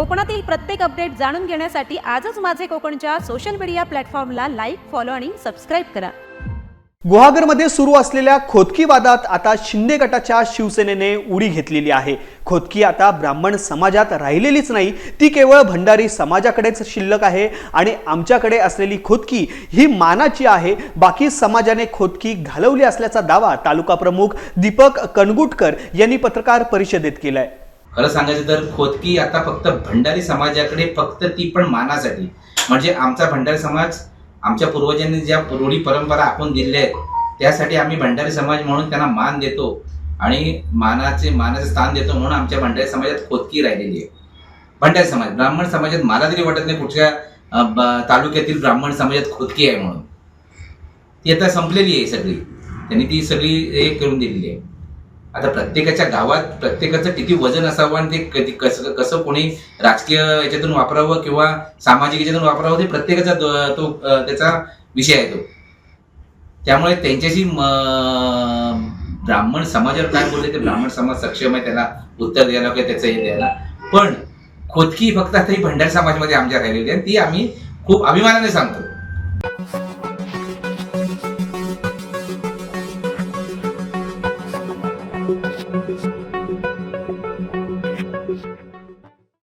कोकणातील प्रत्येक अपडेट जाणून घेण्यासाठी आजच माझे कोकणच्या सोशल मीडिया प्लॅटफॉर्मला लाईक फॉलो आणि सबस्क्राईब करा. गुहागरमध्ये सुरू असलेल्या खोदकी वादात आता शिंदे गटाच्या शिवसेनेने उडी घेतलेली आहे. खोदकी आता ब्राह्मण समाजात राहिलेलीच नाही. ती केवळ भंडारी समाजाकडेच शिल्लक आहे आणि आमच्याकडे असलेली खोदकी ही मानाची आहे. बाकी समाजाने खोदकी घालवली असल्याचा दावा तालुका प्रमुख दीपक कणगुटकर यांनी पत्रकार परिषदेत केलाय. खरं सांगायचं तर खोदकी आता फक्त भंडारी समाजाकडे फक्त ती पण मानासाठी. म्हणजे आमचा भंडारी समाज आमच्या पूर्वजांनी ज्या रूढी परंपरा आपण दिल्या आहेत त्यासाठी आम्ही भंडारी समाज म्हणून त्यांना मान देतो आणि मानाचे मानाचे स्थान देतो म्हणून आमच्या भंडारी समाजात खोदकी राहिलेली आहे. भंडारी समाज ब्राह्मण समाजात मला तरी वाटत नाही कुठच्या ब- तालुक्यातील ब्राह्मण समाजात खोदकी आहे म्हणून. ती आता संपलेली आहे सगळी. त्यांनी ती सगळी हे करून दिलेली आहे. आता प्रत्येकाच्या गावात प्रत्येकाचं किती वजन असावं आणि ते कधी कसं कसं कोणी राजकीय याच्यातून वापरावं किंवा सामाजिक याच्यातून वापरावं ते प्रत्येकाचा तो त्याचा विषय आहे तो. त्यामुळे त्यांच्याशी ब्राह्मण समाजावर काय बोलले ते ब्राह्मण समाज सक्षम आहे त्याला उत्तर द्यायला किंवा त्याचं हे द्यायला. पण खोदकी फक्त आता ही भंडारी समाजमध्ये आमच्या राहिलेली आहे ती आम्ही खूप अभिमानाने सांगतो.